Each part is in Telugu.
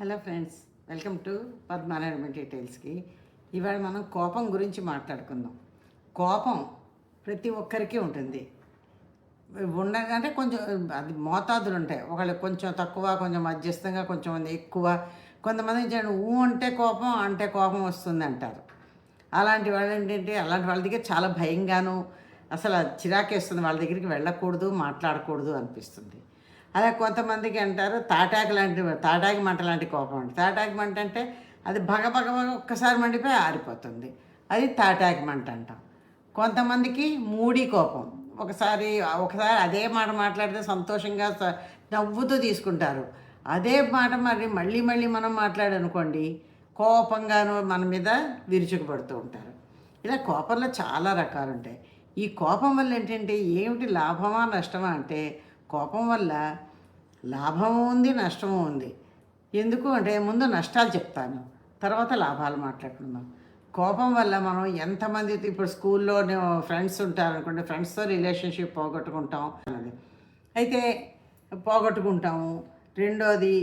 Hello friends welcome to Padmarayana డీటెయిల్స్కి. ఇవాళ మనం కోపం గురించి మాట్లాడుకుందాం. కోపం ప్రతి ఒక్కరికి ఉంటుంది. ఉండగానే కొంచెం అది మోతాదులు ఉంటాయి. ఒకళ్ళు కొంచెం తక్కువ కొంచెం మధ్యస్థంగా కొంచెం ఎక్కువ. కొంతమంది చూడండి ఊ అంటే కోపం అంటే కోపం వస్తుంది అంటారు. అలాంటి వాళ్ళు ఏంటంటే అలాంటి వాళ్ళ దగ్గర చాలా భయంగాను అసలు చిరాకేస్తుంది. వాళ్ళ దగ్గరికి వెళ్ళకూడదు మాట్లాడకూడదు అనిపిస్తుంది. అలా కొంతమందికి అంటారు తాటాకు లాంటి తాటాకి మంట లాంటి కోపం అండి. తాటాకి మంట అంటే అది భగ భగ భగ ఒక్కసారి మండిపోయి ఆరిపోతుంది. అది తాటాకి మంట అంటాం. కొంతమందికి మూడి కోపం. ఒకసారి ఒకసారి అదే మాట మాట్లాడితే సంతోషంగా నవ్వుతూ తీసుకుంటారు. అదే మాట మరి మళ్ళీ మళ్ళీ మనం మాట్లాడనుకోండి కోపంగాను మన మీద విరుచుకుపడుతూ ఉంటారు. ఇలా కోపంలో చాలా రకాలు ఉంటాయి ఈ కోపం వల్ల ఏంటంటే ఏమిటి లాభమా నష్టమా అంటే కోపం వల్ల లాభము ఉంది నష్టము ఉంది. ఎందుకు అంటే ముందు నష్టాలు చెప్తాను తర్వాత లాభాలు మాట్లాడుకుందాం. కోపం వల్ల మనం ఎంతమంది ఇప్పుడు స్కూల్లో ఫ్రెండ్స్ ఉంటారు ఫ్రెండ్స్తో రిలేషన్షిప్ పోగొట్టుకుంటాం అన్నది. అయితే పోగొట్టుకుంటాము. రెండోది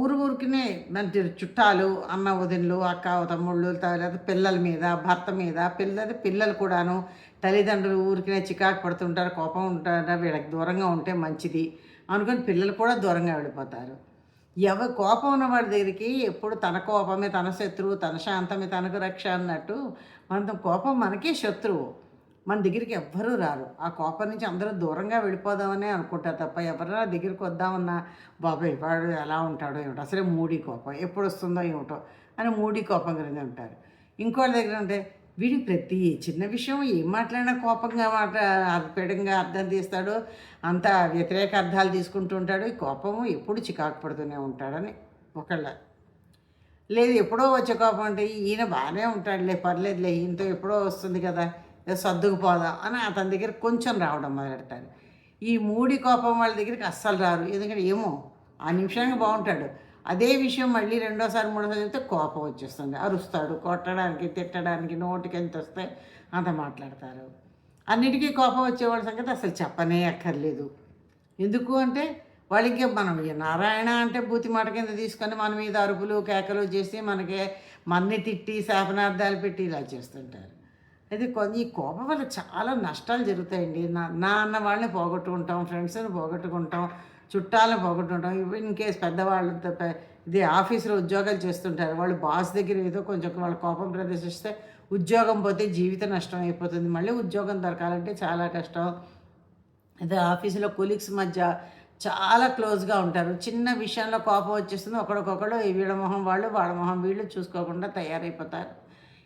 ఊరు ఊరికినే మంచి చుట్టాలు అన్న వదినలు అక్క తమ్ముళ్ళు తర్వాత పిల్లల మీద భర్త మీద పిల్లలు పిల్లలు కూడాను తల్లిదండ్రులు ఊరికినే చికాకు పడుతుంటారు కోపం ఉంటారు వీళ్ళకి దూరంగా ఉంటే మంచిది అనుకుని పిల్లలు కూడా దూరంగా వెళ్ళిపోతారు. ఎవ కోపం ఉన్న వాడి దగ్గరికి ఎప్పుడు తన కోపమే తన శత్రువు తన శాంతమే తనకు రక్ష అన్నట్టు మన కోపం మనకే శత్రువు. మన దగ్గరికి ఎవ్వరూ రారు. ఆ కోపం నుంచి అందరూ దూరంగా వెళ్ళిపోదామని అనుకుంటారు తప్ప ఎవరైనా దగ్గరికి వద్దామన్నా బాబాయ్ వాడు ఎలా ఉంటాడో ఏమిటో అసలే మూడీ కోపం ఎప్పుడు వస్తుందో ఏమిటో అని మూడీ కోపం గురించి ఉంటారు. ఇంకోటి దగ్గర ఉంటే వీడి ప్రతి చిన్న విషయం ఏం మాట్లాడినా కోపంగా మాట అర్పడంగా అర్థం తీస్తాడు అంత వ్యతిరేక అర్థాలు తీసుకుంటూ ఉంటాడు ఈ కోపము ఎప్పుడు చికాకు పడుతూనే ఉంటాడని ఒకళ్ళ. లేదు ఎప్పుడో వచ్చే కోపం అంటే ఈయన బాగానే ఉంటాడులే పర్లేదులే ఈయనతో ఎప్పుడో వస్తుంది కదా సర్దుకుపోదాం అని అతని దగ్గర కొంచెం రావడం మొదలెడతారు. ఈ మూడి కోపం వాళ్ళ దగ్గరికి అస్సలు రారు. ఎందుకంటే ఏమో ఆ నిమిషానికి బాగుంటాడు. అదే విషయం మళ్ళీ రెండోసారి మూడోసారి చెప్తే కోపం వచ్చేస్తుంది. అరుస్తాడు కొట్టడానికి తిట్టడానికి నోటికి ఎంత వస్తే అంత మాట్లాడతారు. అన్నిటికీ కోపం వచ్చేవాళ్ళ సంగతి అసలు చెప్పనే అక్కర్లేదు. ఎందుకు అంటే వాళ్ళకి మనం నారాయణ అంటే బూతి మాట కింద తీసుకొని మన మీద అరుపులు కేకలు చేసి మనకి మన్ని తిట్టి శాపనార్థాలు పెట్టి ఇలా చేస్తుంటారు. అయితే కొన్ని ఈ కోపం వల్ల చాలా నష్టాలు జరుగుతాయండి. నా నాన్న వాళ్ళని పోగొట్టుకుంటాం ఫ్రెండ్స్ని పోగొట్టుకుంటాం చుట్టాలను పోగొట్టుకుంటాం. ఇన్ కేస్ పెద్దవాళ్ళతో ఇది ఆఫీసులో ఉద్యోగాలు చేస్తుంటారు. వాళ్ళు బాస్ దగ్గర ఏదో కొంచెం వాళ్ళ కోపం ప్రదర్శిస్తే ఉద్యోగం పోతే జీవిత నష్టం అయిపోతుంది. మళ్ళీ ఉద్యోగం దొరకాలంటే చాలా కష్టం. అదే ఆఫీసులో కొలీగ్స్ మధ్య చాలా క్లోజ్గా ఉంటారు. చిన్న విషయంలో కోపం వచ్చేస్తుంది. ఒకడికొకడు వీళ్ళ మొహం వాళ్ళు వాళ్ళ మొహం వీళ్ళు చూసుకోకుండా తయారైపోతారు.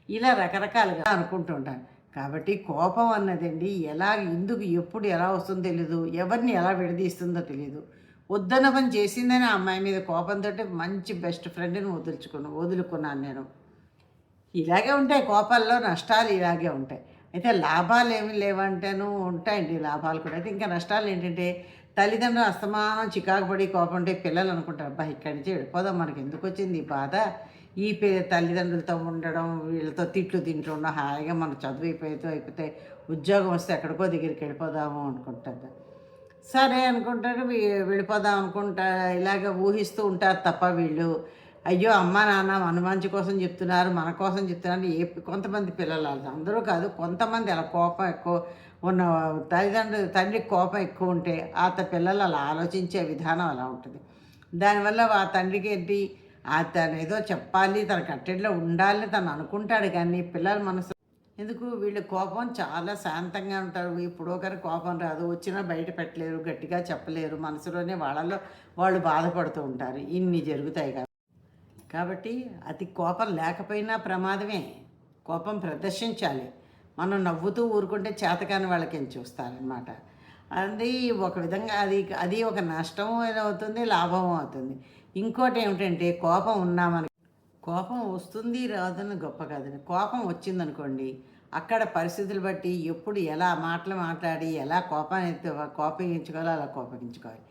ఇలా రకరకాలుగా అనుకుంటుంటాను కాబట్టి కోపం అన్నదండి ఎలా ఎందుకు ఎప్పుడు ఎలా వస్తుందో తెలీదు ఎవరిని ఎలా విడదీస్తుందో తెలీదు. వద్దన్న పని చేసిందని ఆ అమ్మాయి మీద కోపంతో మంచి బెస్ట్ ఫ్రెండ్ని వదులుచుకున్నాను వదులుకున్నాను నేను. ఇలాగే ఉంటాయి కోపాల్లో నష్టాలు ఇలాగే ఉంటాయి. అయితే లాభాలు ఏమి లేవంటేను ఉంటాయండి లాభాలు కూడా. అయితే ఇంకా నష్టాలు ఏంటంటే తల్లిదండ్రులు అస్తమానం చికాకు పడి కోపం ఉంటే పిల్లలు అనుకుంటారు అబ్బా ఇక్కడి నుంచి వెళ్ళిపోదాం మనకి ఎందుకు వచ్చింది ఈ బాధ? ఈ పే తల్లిదండ్రులతో ఉండడం వీళ్ళతో తిట్లు తింటుండడం హాయిగా మన చదువు అయిపోతే అయిపోతే ఉద్యోగం వస్తే ఎక్కడికో దగ్గరికి వెళ్ళిపోదాము అనుకుంటుంది. సరే అనుకుంటారు వెళ్ళిపోదాం అనుకుంటా ఇలాగ ఊహిస్తూ ఉంటారు తప్ప వీళ్ళు. అయ్యో అమ్మ నాన్న మన మంచి కోసం చెప్తున్నారు మన కోసం చెప్తున్నారు ఏ కొంతమంది పిల్లలు అలా అందరూ కాదు కొంతమంది అలా కోపం ఎక్కువ ఉన్న తల్లిదండ్రులు తండ్రికి కోపం ఎక్కువ ఉంటే ఆ పిల్లలు అలా ఆలోచించే విధానం అలా ఉంటుంది. దానివల్ల ఆ తండ్రికి ఏంటి తను ఏదో చెప్పాలి తన కట్టెట్లో ఉండాలని తను అనుకుంటాడు కానీ పిల్లల మనసు ఎందుకు? వీళ్ళ కోపం చాలా శాంతంగా ఉంటారు. ఇప్పుడు ఒకరి కోపం రాదు వచ్చినా బయట పెట్టలేరు గట్టిగా చెప్పలేరు. మనసులోనే వాళ్ళలో వాళ్ళు బాధపడుతూ ఉంటారు. ఇన్ని జరుగుతాయి కాబట్టి కాబట్టి అతి కోపం లేకపోయినా ప్రమాదమే. కోపం ప్రదర్శించాలి. మనం నవ్వుతూ ఊరుకుంటే చేతకాని వాళ్ళకి చూస్తారనమాట అది ఒక విధంగా అది అది ఒక నష్టం అవుతుంది లాభం అవుతుంది. ఇంకోటి ఏమిటంటే కోపం ఉన్నామని కోపం వస్తుంది రాదని గొప్ప కాదని కోపం వచ్చిందనుకోండి అక్కడ పరిస్థితులు బట్టి ఎప్పుడు ఎలా మాటలు మాట్లాడి ఎలా కోపాన్ని కోపగించుకోవాలో అలా కోపగించుకోవాలి.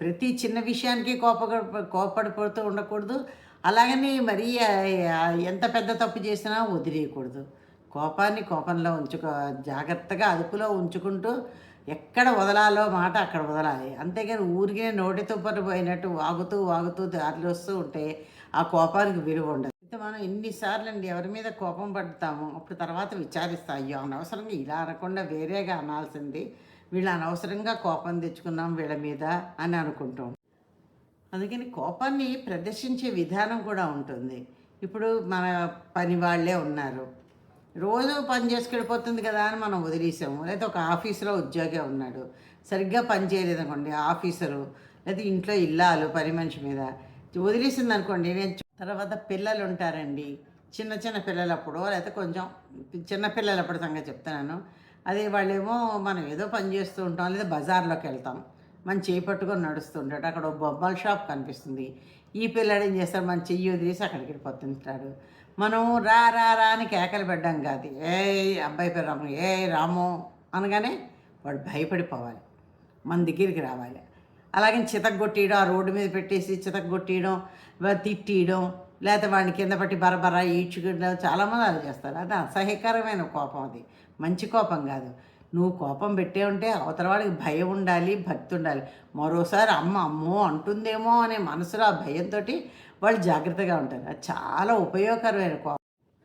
ప్రతి చిన్న విషయానికి కోప కోపడిపోతూ ఉండకూడదు. అలాగని మరీ ఎంత పెద్ద తప్పు చేసినా వదిలేయకూడదు. కోపాన్ని కోపంలో ఉంచుకో జాగ్రత్తగా అదుపులో ఉంచుకుంటూ ఎక్కడ వదలాలో మాట అక్కడ వదలాలి. అంతేగాని ఊరికే నోటితో పోయినట్టు వాగుతూ వాగుతూ దారిలో వస్తూ ఉంటే ఆ కోపానికి విలువ ఉండదు. అయితే మనం ఎన్నిసార్లు అండి ఎవరి మీద కోపం పడతాము అప్పుడు తర్వాత విచారిస్తాం అయ్యో అనవసరంగా ఇలా అనకుండా వేరేగా అనాల్సింది. వీళ్ళు అనవసరంగా కోపం తెచ్చుకున్నాం వీళ్ళ మీద అని అనుకుంటాం. అందుకని కోపాన్ని ప్రదర్శించే విధానం కూడా ఉంటుంది. ఇప్పుడు మన పని వాళ్ళే ఉన్నారు. రోజు పని చేసుకెళ్ళిపోతుంది కదా అని మనం వదిలేసాము. లేదా ఒక ఆఫీసులో ఉద్యోగి ఉన్నాడు. సరిగ్గా పని చేయలేదు అనుకోండి ఆఫీసరు లేదా ఇంట్లో ఇల్లాలు పని మనిషి మీద. వదిలేసింది అనుకోండి నేను తర్వాత పిల్లలు ఉంటారండి. చిన్న చిన్న పిల్లలప్పుడు లేకపోతే కొంచెం చిన్న పిల్లలప్పుడు సంగతి చెప్తున్నాను. అదే వాళ్ళేమో మనం ఏదో పని చేస్తూ ఉంటాం లేదా బజార్లోకి వెళ్తాం. మన చేయి పట్టుకొని నడుస్తుంటాడు అక్కడ ఒక బొమ్మల షాప్ కనిపిస్తుంది. ఈ పిల్లాడు ఏం చేస్తాడు? మన చెయ్యి వదిలేసి అక్కడికి వెళ్ళిపోతుంటాడు. మనం రా రా రా అని కేకలు పెట్టడం కాదు. ఏ అబ్బాయి పేరు రాము ఏ రాము అనగానే వాడు భయపడిపోవాలి. మన దగ్గరికి రావాలి. అలాగే చితగ్గొట్టేయడం ఆ రోడ్డు మీద పెట్టేసి చితక వా- తిట్టేయడం లేకపోతే వాడిని కింద పట్టి బరబర ఈడ్చుకుంటం చాలామంది అలా చేస్తారు. అది అసహ్యకరమైన కోపం అది. మంచి కోపం కాదు. నువ్వు కోపం పెట్టే ఉంటే అవతల వాడికి భయం ఉండాలి భక్తి ఉండాలి. మరోసారి అమ్మ అమ్మో అంటుందేమో అనే మనసులో ఆ భయంతో వాళ్ళు జాగ్రత్తగా ఉంటారు. అది చాలా ఉపయోగకరమైన కోపం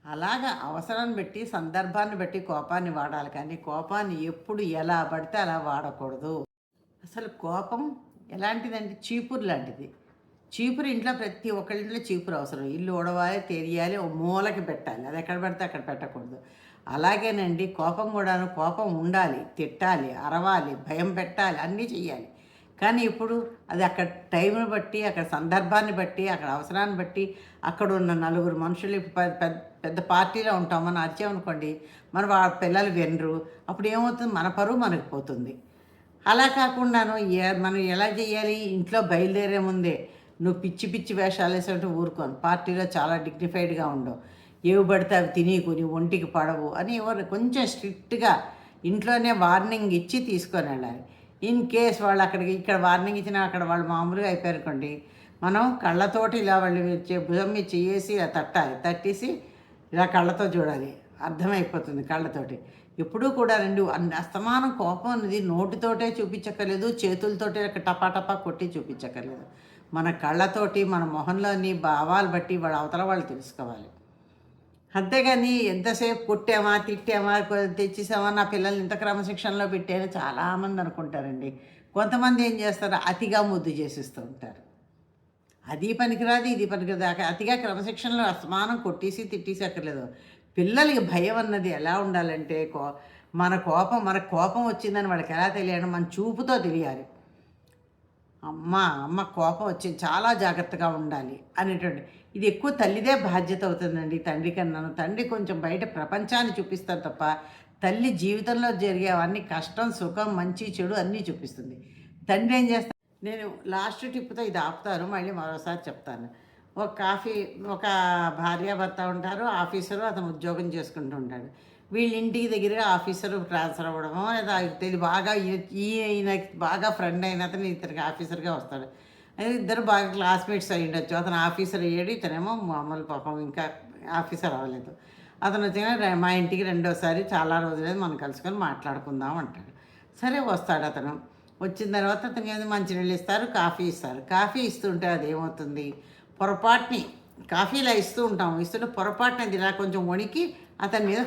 అలాగా అవసరాన్ని బట్టి సందర్భాన్ని బట్టి కోపాన్ని వాడాలి. కానీ కోపాన్ని ఎప్పుడు ఎలా పడితే అలా వాడకూడదు. అసలు కోపం ఎలాంటిదంటే చీపురు లాంటిది. చీపురు ఇంట్లో ప్రతి ఒక్కళ్ళ ఇంట్లో చీపురు అవసరం. ఇల్లు ఉడవాలి తెరియాలి ఓ మూలకి పెట్టాలి. అది ఎక్కడ పడితే అక్కడ పెట్టకూడదు. అలాగేనండి. కోపం కూడాను కోపం ఉండాలి తిట్టాలి అరవాలి భయం పెట్టాలి అన్నీ చెయ్యాలి. కానీ ఇప్పుడు అది అక్కడ టైంని బట్టి అక్కడ సందర్భాన్ని బట్టి అక్కడ అవసరాన్ని బట్టి అక్కడ ఉన్న నలుగురు మనుషులు ఇప్పుడు పెద్ద పెద్ద పార్టీలో ఉంటాం మనం అరిచామనుకోండి మన వాళ్ళ పిల్లలు వినరు అప్పుడు ఏమవుతుంది? మన పరువు మనకు పోతుంది. అలా కాకుండాను మనం ఎలా చేయాలి? ఇంట్లో బయలుదేరే ముందే నువ్వు పిచ్చి పిచ్చి వేషాలు వేసినట్టు ఊరుకోను. పార్టీలో చాలా డిగ్నిఫైడ్గా ఉండవు. ఏవి పడితే అవి తినేకుని ఒంటికి పడవు అని ఎవరు కొంచెం స్ట్రిక్ట్గా ఇంట్లోనే వార్నింగ్ ఇచ్చి తీసుకొని వెళ్ళాలి. ఇన్ కేస్ వాళ్ళు అక్కడికి ఇక్కడ వార్నింగ్ ఇచ్చినా అక్కడ వాళ్ళు మామూలుగా అయిపోయారుకోండి మనం కళ్ళతోటి ఇలా వాళ్ళు భుజం మీద చేసి ఇలా తట్టాలి తట్టేసి ఇలా కళ్ళతో చూడాలి అర్థమైపోతుంది కళ్ళతోటి. ఎప్పుడూ కూడా రెండు అస్తమానం కోపం అనేది నోటితోటే చూపించక్కర్లేదు చేతులతోటే టపా టపా కొట్టి చూపించక్కర్లేదు. మన కళ్ళతోటి మన మొహంలోని భావాలు బట్టి వాళ్ళ అవతల వాళ్ళు తెలుసుకోవాలి. అంతేగాని ఎంతసేపు కొట్టామా తిట్టామా తెచ్చేసామా నా పిల్లల్ని ఇంత క్రమశిక్షణలో పెట్టాను చాలామంది అనుకుంటారండి. కొంతమంది ఏం చేస్తారు? అతిగా ముద్దు చేసిస్తూ ఉంటారు. అది పనికిరాదు ఇది పనికిరాదు. అతిగా క్రమశిక్షణలో అసమానం కొట్టేసి తిట్టేసి అక్కర్లేదు. పిల్లలకి భయం అన్నది ఎలా ఉండాలంటే కో మన కోపం మన కోపం వచ్చిందని వాళ్ళకి ఎలా తెలియాలి? మన చూపుతో తెలియాలి. అమ్మ అమ్మ కోపం వచ్చింది చాలా జాగ్రత్తగా ఉండాలి అనేటువంటి ఇది ఎక్కువ తల్లిదే బాధ్యత అవుతుందండి తండ్రి కన్నాను తండ్రి కొంచెం బయట ప్రపంచాన్ని చూపిస్తారు తప్ప తల్లి జీవితంలో జరిగే అన్ని కష్టం సుఖం మంచి చెడు అన్నీ చూపిస్తుంది. తండ్రి ఏం చేస్తాను నేను లాస్ట్ టిప్తో ఇది ఆపుతారు మళ్ళీ మరోసారి చెప్తాను. ఒక కాఫీ ఒక భార్యాభర్త ఉంటారు ఆఫీసరు అతను ఉద్యోగం చేసుకుంటూ ఉంటాడు. వీళ్ళ ఇంటికి దగ్గరగా ఆఫీసర్ ట్రాన్స్ఫర్ అవ్వడమో లేదా తెలియ బాగా ఈ- ఈయన బాగా ఫ్రెండ్ అయిన అతను ఇతనికి ఆఫీసర్గా వస్తాడు. ఇద్దరు బాగా క్లాస్మేట్స్ అయి ఉండొచ్చు అతను ఆఫీసర్ అయ్యాడు ఇతనేమో మామూలు పాపం ఇంకా ఆఫీసర్ అవ్వలేదు. అతను వచ్చిన మా ఇంటికి రెండోసారి చాలా రోజులేదు మనం కలుసుకొని మాట్లాడుకుందాం అంటాడు. సరే వస్తాడు అతను. వచ్చిన తర్వాత అతనికి ఏదో మంచినీళ్ళు ఇస్తారు? కాఫీ ఇస్తారు. కాఫీ ఇస్తుంటే అది ఏమవుతుంది పొరపాటుని కాఫీ ఇలా ఇస్తూ ఉంటాం ఇస్తుంటే పొరపాటున అది ఇలా కొంచెం వణికి అతని మీద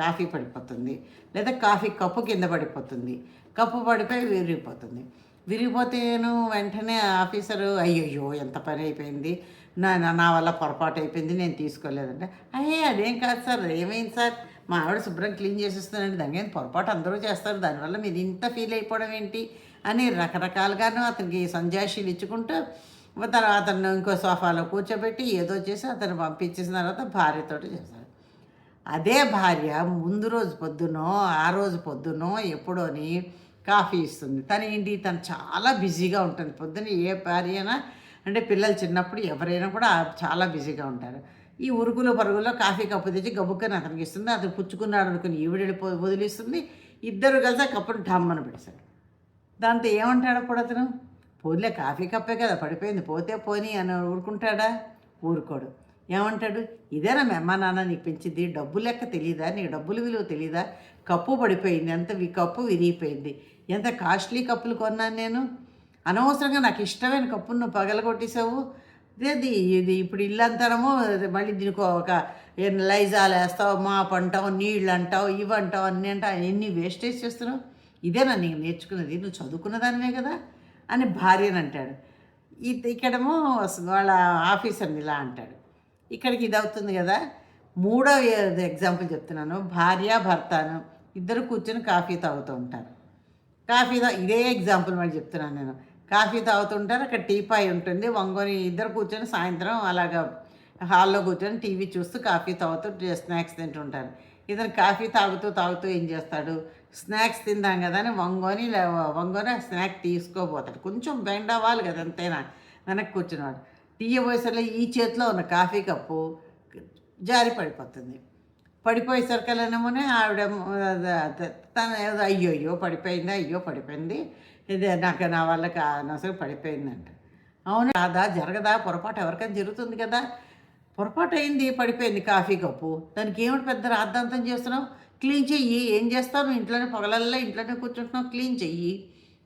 కాఫీ పడిపోతుంది. లేదా కాఫీ కప్పు కింద పడిపోతుంది. కప్పు పడిపోయి విరిగిపోతుంది. విరిగిపోతేను వెంటనే ఆఫీసరు అయ్యయ్యో ఎంత పని అయిపోయింది. నా నా- నా వల్ల పొరపాటు అయిపోయింది నేను తీసుకోలేదంటే. అయ్యే అదేం కాదు సార్ ఏమైంది సార్? మా ఆవిడ శుభ్రం క్లీన్ చేసేస్తానండి దానికి పొరపాటు అందరూ చేస్తారు దానివల్ల మీరు ఇంత ఫీల్ అయిపోవడం ఏంటి? అని రకరకాలుగాను అతనికి సంజాషీలు ఇచ్చుకుంటూ తర్వాత అతను ఇంకో సోఫాలో కూర్చోబెట్టి ఏదో చేసి అతను పంపించేసిన తర్వాత భార్యతో చేశాడు అదే భార్య ముందు రోజు పొద్దునో ఆ రోజు పొద్దునో ఎప్పుడోని కాఫీ ఇస్తుంది. తను ఏంటి? తను చాలా బిజీగా ఉంటుంది. పొద్దున ఏ భార్య అయినా అంటే పిల్లలు చిన్నప్పుడు ఎవరైనా కూడా చాలా బిజీగా ఉంటారు. ఈ ఉరుకులు పరుగులో కాఫీ కప్పు తెచ్చి గబుక్కని అతనికి ఇస్తుంది. అతను పుచ్చుకున్నాడు అనుకుని ఈవిడ వదిలిస్తుంది. ఇద్దరు కలిసి ఆ కప్పును ఢమ్మను పెడతాడు దాంతో ఏమంటాడు అప్పుడు అతను? పోలే కాఫీ కప్పే కదా పడిపోయింది. పోతే పోని అని ఊరుకుంటాడా? ఊరుకోడు. ఏమంటాడు? ఇదేనా మీ అమ్మ నాన్న నీకు పెంచింది? డబ్బు లెక్క తెలియదా నీకు డబ్బులు విలువ తెలీదా? కప్పు పడిపోయింది. ఎంత కప్పు విరిగిపోయింది. ఎంత కాస్ట్లీ కప్పులు కొన్నాను నేను? అనవసరంగా నాకు ఇష్టమైన కప్పును నువ్వు పగలగొట్టేసావు ఇది ఇది ఇప్పుడు ఇల్లు అంటారమో మళ్ళీ దీనికి ఒక లైజాలు వేస్తావు మాపు అంటావు నీళ్ళు అంటావు ఇవి అంటావు అన్నీ అంటావు ఎన్ని వేస్టేజ్ చేస్తున్నావు? ఇదేనా నీకు నేర్చుకున్నది? నువ్వు చదువుకున్న దానివే కదా? అని భార్యను అంటాడు ఇది ఇక్కడేమో వాళ్ళ ఆఫీసర్ని ఇలా అంటాడు. ఇక్కడికి ఇది అవుతుంది కదా. మూడో ఎగ్జాంపుల్ చెప్తున్నాను. భార్య భర్తను ఇద్దరు కూర్చొని కాఫీ తాగుతూ ఉంటారు. కాఫీ తా ఇదే ఎగ్జాంపుల్ మళ్ళీ చెప్తున్నాను నేను. కాఫీ తాగుతుంటారు అక్కడ టీపాయ్ ఉంటుంది. వంగొని ఇద్దరు కూర్చొని సాయంత్రం అలాగా హాల్లో కూర్చొని టీవీ చూస్తూ కాఫీ తాగుతూ స్నాక్స్ తింటుంటారు. ఇతను కాఫీ తాగుతూ తాగుతూ ఏం చేస్తాడు? స్నాక్స్ తిందాం కదా అని వంగొని వంగొని స్నాక్ తీసుకోపోతాడు. కొంచెం బెండ్ అవ్వాలి కదా అంతేనా వెనక్కి కూర్చున్నాడు తీయబోయేసరిలో ఈ చేతిలో ఉన్న కాఫీ కప్పు జారి పడిపోతుంది. పడిపోయేసరికల్లానేమోనే ఆవిడ తన అయ్యో అయ్యో పడిపోయింది అయ్యో పడిపోయింది. ఇది నాకు నా వల్ల అనవసరం పడిపోయిందంట. అవును కాదా జరగదా పొరపాటు ఎవరికైనా జరుగుతుంది కదా. పొరపాటు అయింది పడిపోయింది కాఫీ కప్పు. దానికి ఏమిటి పెద్ద రాద్ధాంతం చేస్తున్నావు? క్లీన్ చెయ్యి ఏం చేస్తావు? ఇంట్లోనే పొగలల్లో ఇంట్లోనే కూర్చుంటున్నావు క్లీన్ చెయ్యి.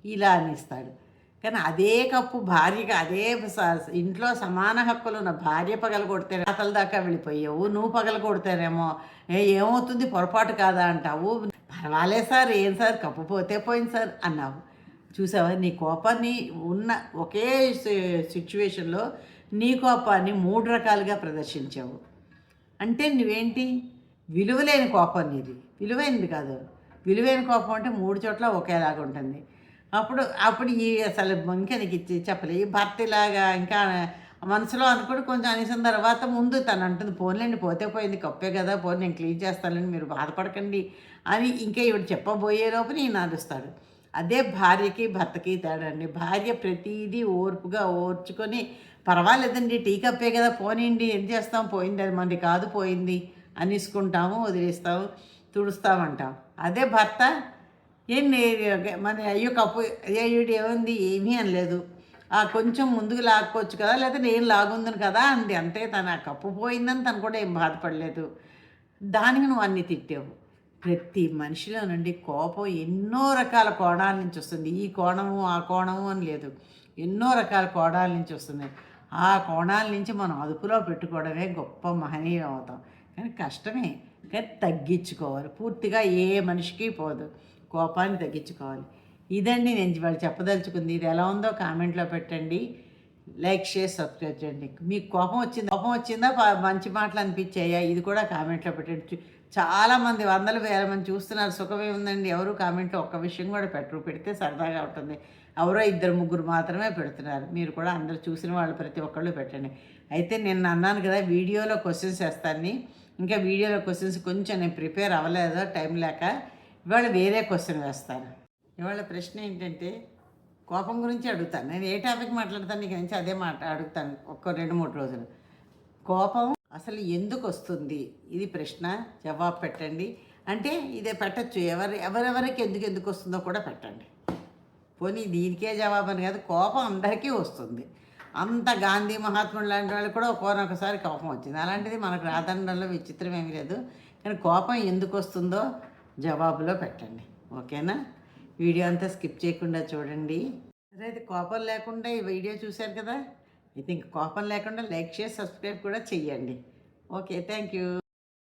ఇలా అనిస్తాడు. కానీ అదే కప్పు భార్యగా అదే ఇంట్లో సమాన హక్కులు ఉన్న భార్య పగలు కొడితే రాతల దాకా వెళ్ళిపోయావు నువ్వు పగలు కొడతారేమో. ఏ ఏమవుతుంది? పొరపాటు కాదా అంటావు. పర్వాలేదు సార్ ఏం సార్? కప్పు పోతే పోయింది సార్ అన్నావు. చూసావా? నీ కోపాన్ని ఉన్న ఒకే సిచ్యువేషన్లో నీ కోపాన్ని మూడు రకాలుగా ప్రదర్శించావు. అంటే నువ్వేంటి? విలువలేని కోపం నీది. విలువైనది కాదు. విలువైన కోపం అంటే మూడు చోట్ల ఒకేలాగా ఉంటుంది. అప్పుడు అప్పుడు ఈ అసలు ఇంకా ఇచ్చి చెప్పలే. ఈ భర్త ఇలాగా ఇంకా మనసులో అనుకుని కొంచెం అనేసిన తర్వాత ముందు తను అంటుంది పోన్లేండి పోతే పోయింది కప్పే కదా పోనీ నేను క్లీన్ చేస్తానని మీరు బాధపడకండి అని ఇంకా ఇవిడ చెప్పబోయే లోపు నేను అరుస్తాడు. అదే భార్యకి భర్తకి తేడా అండి. భార్య ప్రతిదీ ఓర్పుగా ఓర్చుకొని పర్వాలేదండి టీ కప్పే కదా పోనీండి ఏం చేస్తాం పోయింది అది మనది కాదు పోయింది అనేసుకుంటాము వదిలేస్తాము తుడుస్తామంటాం. అదే భర్త ఏంటి మన అయ్యో కప్పు అయ్యుడు ఏముంది? ఏమీ అనలేదు. ఆ కొంచెం ముందుకు లాక్కోవచ్చు కదా లేకపోతే నేను లాగుందని కదా అంది. అంతే తన. ఆ కప్పు పోయిందని తను కూడా ఏం బాధపడలేదు. దానికి నువ్వు అన్ని తిట్టావు. ప్రతి మనిషిలో నుండి కోపం ఎన్నో రకాల కోణాల నుంచి వస్తుంది. ఈ కోణము ఆ కోణము అని లేదు. ఎన్నో రకాల కోణాల నుంచి వస్తుంది. ఆ కోణాల నుంచి మనం అదుపులో పెట్టుకోవడమే గొప్ప మహనీయం అవుతాం. కానీ కష్టమే. కానీ తగ్గించుకోవాలి. పూర్తిగా ఏ మనిషికి పోదు. కోపాన్ని తగ్గించుకోవాలి. ఇదండి నేను ఇవాళ చెప్పదలుచుకుంది. ఇది ఎలా ఉందో కామెంట్లో పెట్టండి. లైక్ షేర్ సబ్స్క్రైబ్ చేయండి. మీకు కోపం వచ్చింది కోపం వచ్చిందా? మంచి మాటలు అనిపించాయా? ఇది కూడా కామెంట్లో పెట్టండి. చాలామంది వందల వేల మంది చూస్తున్నారు. సుఖమే ఉందండి. ఎవరు కామెంట్లో ఒక్క విషయం కూడా పెట్టరు. పెడితే సరదాగా ఉంటుంది. ఎవరో ఇద్దరు ముగ్గురు మాత్రమే పెడుతున్నారు. మీరు కూడా అందరు చూసిన వాళ్ళు ప్రతి ఒక్కళ్ళు పెట్టండి. అయితే నేను అన్నాను కదా వీడియోలో క్వశ్చన్స్ వేస్తాను ఇంకా వీడియోలో క్వశ్చన్స్ కొంచెం నేను ప్రిపేర్ అవ్వలేదు. టైం లేక ఇవాళ వేరే క్వశ్చన్ వేస్తాను. ఇవాళ ప్రశ్న ఏంటంటే కోపం గురించి అడుగుతాను. నేను ఏ టాపిక్ మాట్లాడతాను నీకు నుంచి అదే మాట అడుగుతాను ఒక్క రెండు మూడు రోజులు. కోపం అసలు ఎందుకు వస్తుంది? ఇది ప్రశ్న. జవాబు పెట్టండి. అంటే ఇదే పెట్టచ్చు. ఎవరి ఎవరెవరికి ఎందుకు ఎందుకు వస్తుందో కూడా పెట్టండి. పోనీ దీనికే జవాబు అని కాదు కోపం అందరికీ వస్తుంది. అంత గాంధీ మహాత్ముడు లాంటి వాళ్ళు కూడా ఒకసారి కోపం వచ్చింది. అలాంటిది మనకు రాదనడంలో విచిత్రం ఏమీ లేదు. కానీ కోపం ఎందుకు వస్తుందో జవాబులో పెట్టండి. ఓకేనా? వీడియో అంతా స్కిప్ చేయకుండా చూడండి. అదే అయితే కోపం లేకుండా ఈ వీడియో చూశారు కదా? అయితే ఇంక కోపం లేకుండా లైక్ చేసి సబ్స్క్రైబ్ కూడా చెయ్యండి. Okay thank you.